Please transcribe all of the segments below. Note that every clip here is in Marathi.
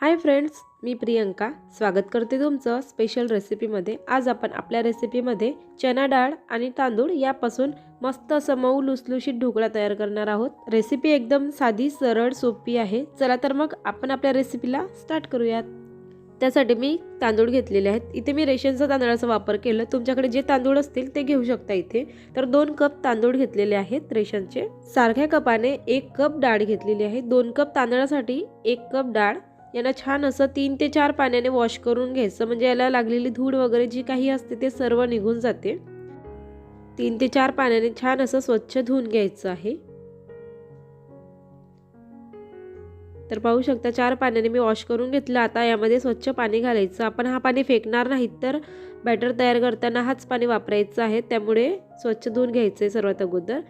हाय फ्रेंड्स मी प्रियंका. स्वागत करते तुमचं स्पेशल रेसिपीमध्ये आज आपण आपल्या रेसिपीमध्ये चना डाळ आणि तांदूळ यापासून मस्त असं मऊ लुसलुशीत ढोकळा तयार करणार आहोत. रेसिपी एकदम साधी सरळ सोपी आहे. चला तर मग आपण आपल्या रेसिपीला स्टार्ट करूयात. त्यासाठी मी तांदूळ घेतलेले आहेत. इथे मी रेशनचा तांदळाचा वापर केला. तुमच्याकडे जे तांदूळ असतील ते घेऊ शकता इथे. तर दोन कप तांदूळ घेतलेले आहेत रेशनचे. सारख्या कपाने एक कप डाळ घेतलेली आहे. दोन कप तांदळासाठी एक कप डाळ यांना छान असं तीन ते चार पाण्याने वॉश करून घ्यायचं. म्हणजे याला लागलेली धूळ वगैरे जी काही असते ते सर्व निघून जाते. तीन ते चार पाण्याने छान असं स्वच्छ धुवून घ्यायचं आहे. तर पाहू शकता चार पाण्याने मी वॉश करून घेतलं. आता यामध्ये स्वच्छ पाणी घालायचं. आपण हा पाणी फेकणार नाहीत तर बॅटर तयार करताना हाच पाणी वापरायचं आहे. त्यामुळे स्वच्छ धुवून घ्यायचं आहे सर्वात अगोदर.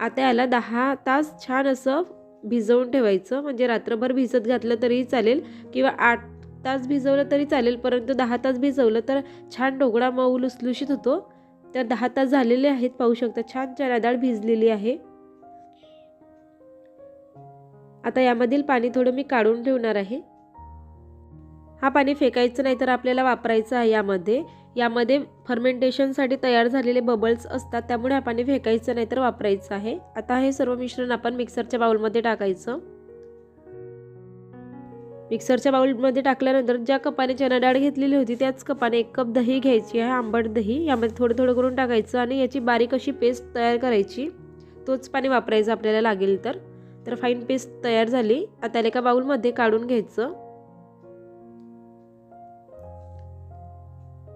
आता याला दहा तास छान असं भिजवून ठेवायचं. म्हणजे रात्रभर भिजत घातलं तरीही चालेल किंवा आठ तास भिजवलं तरी चालेल. परंतु दहा तास भिजवलं तर छान ढोकळा मऊ लुसलुशीत होतो. तर दहा तास झालेले आहेत पाहू शकता. छान चणा डाळ भिजलेली आहे. आता यामधील पाणी थोडं मी काढून ठेवणार आहे. हा पाणी फेकायचं नाही तर आपल्याला वापरायचं आहे यामध्ये. यामध्ये फर्मेंटेशनसाठी तयार झालेले बबल्स असतात त्यामुळे हा पाणी फेकायचं नाही तर वापरायचं आहे. आता हे सर्व मिश्रण आपण मिक्सरच्या बाउलमध्ये टाकायचं. मिक्सरच्या बाउलमध्ये टाकल्यानंतर ज्या कपाने चना डाळ घेतलेली होती त्याच कपाने एक कप दही घ्यायची आहे आंबट दही. यामध्ये थोडं थोडं करून टाकायचं आणि याची बारीक अशी पेस्ट तयार करायची. तोच पाणी वापरायचं आपल्याला लागेल तर. तर फाईन पेस्ट तयार झाली. आता एका बाउलमध्ये काढून घ्यायचं.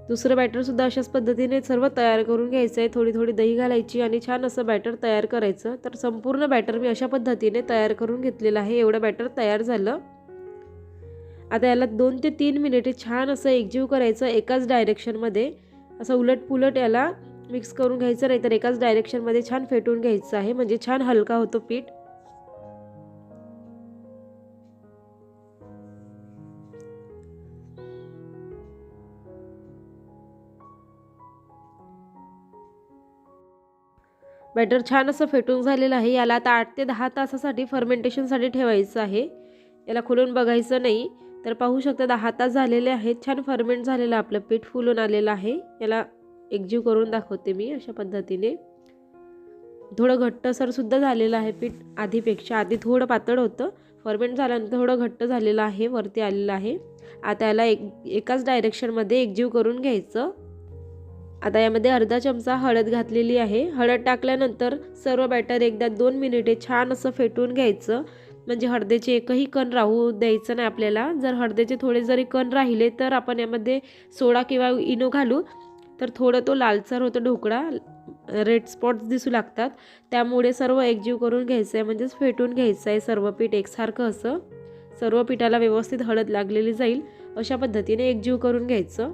दुसरं बॅटरसुद्धा अशाच पद्धतीने सर्व तयार करून घ्यायचं आहे थोडी थोडी दही घालायची आणि छान असं बॅटर तयार करायचं. तर संपूर्ण बॅटर मी अशा पद्धतीने तयार करून घेतलेलं आहे. एवढं बॅटर तयार झालं. आता याला दोन ते तीन मिनिटे छान असं एकजीव करायचं एकाच डायरेक्शनमध्ये असं उलट पुलट याला मिक्स करून घ्यायचं नाही तर एकाच डायरेक्शनमध्ये छान फेटून घ्यायचं आहे. म्हणजे छान हलका होतो पीठ. बॅटर छान असं फेटून झालेलं आहे. याला आता आठ ते दहा तासासाठी फर्मेंटेशनसाठी ठेवायचं आहे. याला खोलून बघायचं नाही तर पाहू शकता दहा तास झालेले आहेत. छान फर्मेंट झालेलं आपलं पीठ फुलून आलेलं आहे. याला एकजीव करून दाखवते मी अशा पद्धतीने. थोडं घट्टसरसुद्धा झालेलं आहे पीठ आधीपेक्षा. आधी थोडं पातळ होतं. फर्मेंट झाल्यानंतर थोडं घट्ट झालेलं आहे वरती आलेलं आहे. आता याला एक एकाच डायरेक्शनमध्ये एकजीव करून घ्यायचं. आता यामध्ये अर्धा चमचा हळद घातलेली आहे. हळद टाकल्यानंतर सर्व बॅटर एकदा दोन मिनिटे छान असं फेटून घ्यायचं. म्हणजे हळदीचे एकही कण राहू द्यायचं नाही आपल्याला. जर हळदीचे थोडे जरी कण राहिले तर आपण यामध्ये सोडा किंवा इनो घालू. तर थोडं तो लालसर होतो ढोकळा. रेड स्पॉट्स दिसू लागतात. त्यामुळे सर्व एकजीव करून घ्यायचं आहे म्हणजेच फेटून घ्यायचं आहे सर्व पीठ एकसारखं असं. सर्व पिठाला व्यवस्थित हळद लागलेली जाईल. अशा पद्धतीने एकजीव करून घ्यायचं.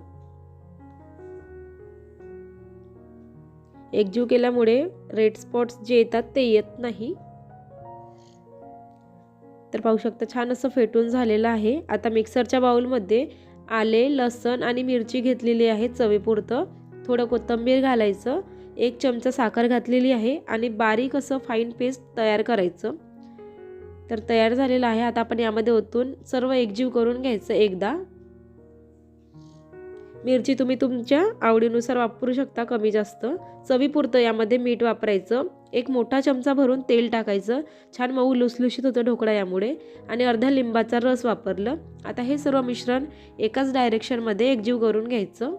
एकजीव केल्यामुळे रेड स्पॉट्स जे येतात ते येत नाही. तर पाहू शकता छान असं फेटून झालेलं आहे. आता मिक्सरच्या बाउलमध्ये आले लसण आणि मिरची घेतलेली आहे चवीपुरतं. थोडं कोथिंबीर घालायचं एक चमचा साखर घातलेली आहे आणि बारीक असं फाईन पेस्ट तयार करायचं. तर तयार झालेलं आहे. आता आपण यामध्ये ओतून सर्व एकजीव करून घ्यायचं एकदा. मिरची तुम्ही तुमच्या आवडीनुसार वापरू शकता कमी जास्त. चवीपुरतं यामध्ये मीठ वापरायचं. एक मोठा चमचा भरून तेल टाकायचं. छान मऊ लुसलुशीत होतं ढोकळा यामुळे. आणि अर्धा लिंबाचा रस वापरलं. आता हे सर्व मिश्रण एकाच डायरेक्शनमध्ये एकजीव करून घ्यायचं.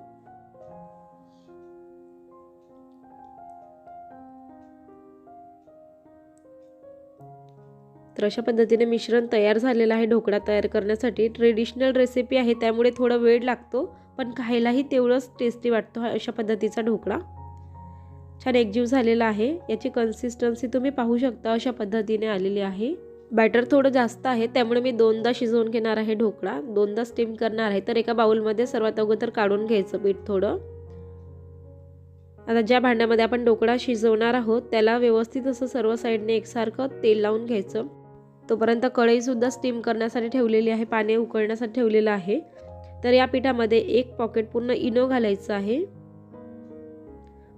तर अशा पद्धतीने मिश्रण तयार झालेलं आहे ढोकळा तयार करण्यासाठी. ट्रेडिशनल रेसिपी आहे त्यामुळे थोडा वेळ लागतो पण खायलाही तेवढंच टेस्टी वाटतो अशा पद्धतीचा ढोकळा. छान एकजीव झालेला आहे. याची कन्सिस्टन्सी तुम्ही पाहू शकता अशा पद्धतीने आलेली आहे. बॅटर थोडं जास्त आहे त्यामुळे मी दोनदा शिजवून घेणार आहे ढोकळा. दोनदा स्टीम करणार आहे तर एका बाउलमध्ये सर्वात अगोदर काढून घ्यायचं पीठ थोडं. आता ज्या भांड्यामध्ये आपण ढोकळा शिजवणार आहोत त्याला व्यवस्थित असं सर्व साईडने एकसारखं तेल लावून घ्यायचं. तोपर्यंत कढईसुद्धा स्टीम करण्यासाठी ठेवलेली आहे पाणी उकळण्यासाठी ठेवलेलं आहे. तर या पिठामध्ये एक पॉकेट पूर्ण इनो घालायचं आहे.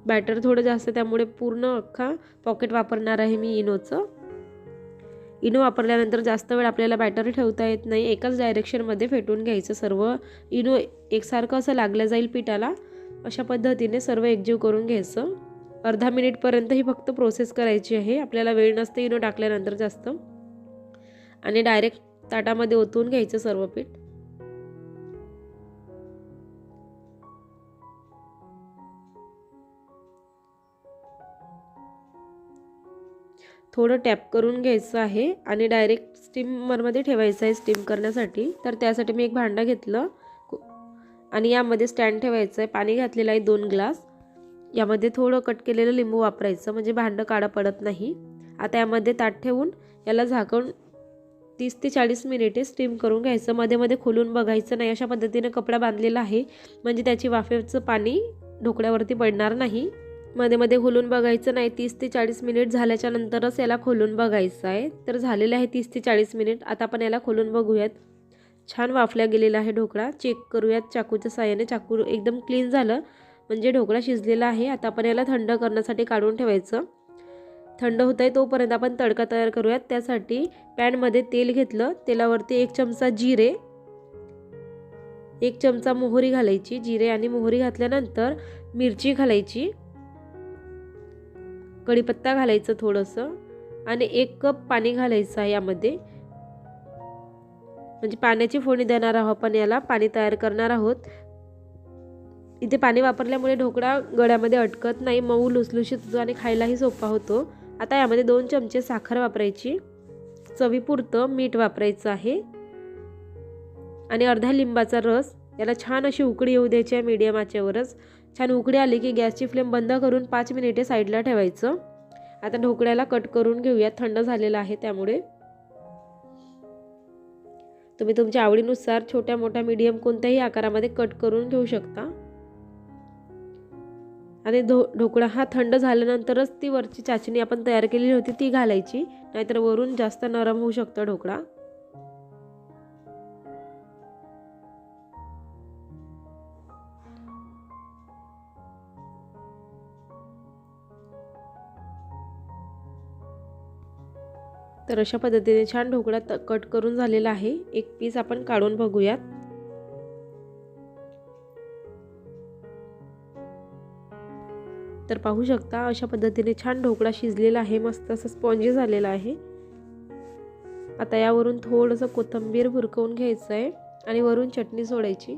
बॅटर थोडं जास्त त्यामुळे पूर्ण अख्खा पॉकेट वापरणार आहे मी इनोचं. इनो वापरल्यानंतर जास्त वेळ आपल्याला बॅटर ठेवता येत नाही. एकाच डायरेक्शनमध्ये फेटून घ्यायचं. सर्व इनो एकसारखं असं लागलं जाईल पिठाला. अशा पद्धतीने सर्व एकजीव करून घ्यायचं. अर्धा मिनिटपर्यंत ही फक्त प्रोसेस करायची आहे. आपल्याला वेळ नसते इनो टाकल्यानंतर जास्त. आणि डायरेक्ट ताटामध्ये ओतून घ्यायचं सर्व पीठ. थोडं टॅप करून घ्यायचं आहे आणि डायरेक्ट स्टीमरमध्ये ठेवायचं आहे स्टीम करण्यासाठी. तर त्यासाठी मी एक भांडं घेतलं. आणि यामध्ये स्टँड ठेवायचं आहे. पाणी घातलेलं आहे दोन ग्लास. यामध्ये थोडं कट केलेलं लिंबू वापरायचं. म्हणजे भांडं काळं पडत नाही. आता यामध्ये ताट ठेवून याला झाकून तीस ते चाळीस मिनिटे स्टीम करून घ्यायचं. मध्ये मध्ये खोलून बघायचं नाही. अशा पद्धतीने कपडा बांधलेला आहे. म्हणजे त्याची वाफेचं पाणी ढोकळ्यावरती पडणार नाही. मध्ये मध्ये खोलून बघायचं नाही. तीस ते चाळीस मिनिट झाल्याच्या नंतरच याला खोलून बघायचं आहे. तर झालेलं आहे तीस ते चाळीस मिनिट. आता आपण याला खोलून बघूयात. छान वाफल्या गेलेला आहे ढोकळा. चेक करूयात चाकूच्या साह्याने. चाकू एकदम क्लीन झालं. म्हणजे ढोकळा शिजलेला आहे. आता आपण याला थंड करण्यासाठी काढून ठेवायचं. थंड होत आहे तोपर्यंत आपण तडका तयार करूयात. त्यासाठी पॅनमध्ये तेल घेतलं. तेलावरती एक चमचा जिरे एक चमचा मोहरी घालायची. जिरे आणि मोहरी घातल्यानंतर मिरची घालायची. कढीपत्ता घालायचं थोडंसं. आणि एक कप पाणी घालायचं आहे यामध्ये. म्हणजे पाण्याची फोडणी देणार आहोत आपण याला. पाणी तयार करणार आहोत. इथे पाणी वापरल्यामुळे ढोकळा गळ्यामध्ये अटकत नाही. मऊ लुसलुशीत होतो आणि खायलाही सोपा होतो. आता यामध्ये दोन चमचे साखर वापरायची चवीपुरतं मीठ वापरायचं आहे. आणि अर्धा लिंबाचा रस याला छान अशी उकडी येऊ द्यायची आहे मीडियम आचेवरच. छान उकडी आली की गॅसची फ्लेम बंद करून पाच मिनिटे साईडला ठेवायचं. आता ढोकळ्याला कट करून घेऊया थंड झालेलं आहे त्यामुळे. तुम्ही तुमच्या आवडीनुसार छोट्या मोठ्या मीडियम कोणत्याही आकारामध्ये कट करून घेऊ शकता. आणि ढो ढोकळा हा थंड झाल्यानंतरच ती वरची चाचणी आपण तयार केलेली होती ती घालायची. नाहीतर वरून जास्त नरम होऊ शकतं ढोकळा. तर अशा पद्धतीने छान ढोकळा कट करून झालेला आहे. एक पीस आपण काढून बघूयात. तर पाहू शकता अशा पद्धतीने छान ढोकळा शिजलेला आहे मस्त असं स्पॉन्जी झालेला आहे. आता यावरून थोडंसं कोथिंबीर भुरकवून घ्यायचं आहे आणि वरून चटणी सोडायची.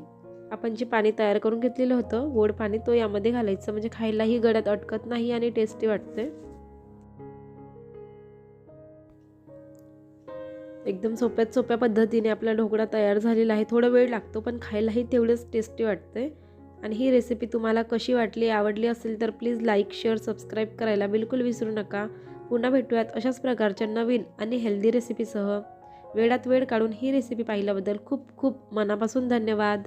आपण जे पाणी तयार करून घेतलेलं होतं गोड पाणी तो यामध्ये घालायचं. म्हणजे खायलाही गड्यात अटकत नाही आणि टेस्टी वाटते एकदम सोप्यात सोप्या पद्धतीने आपला ढोकळा तयार झालेला आहे. थोडा वेळ लागतो पण खायलाही तेवढंच टेस्टी वाटते आणि ही रेसिपी तुम्हाला कशी वाटली आवडली असेल तर प्लीज लाईक शेअर सबस्क्राईब करायला बिलकुल विसरू नका. पुन्हा भेटूयात अशाच प्रकारच्या नवीन आणि हेल्दी रेसिपीसह वेळात वेळ काढून ही रेसिपी पाहिल्याबद्दल खूप खूप मनापासून धन्यवाद.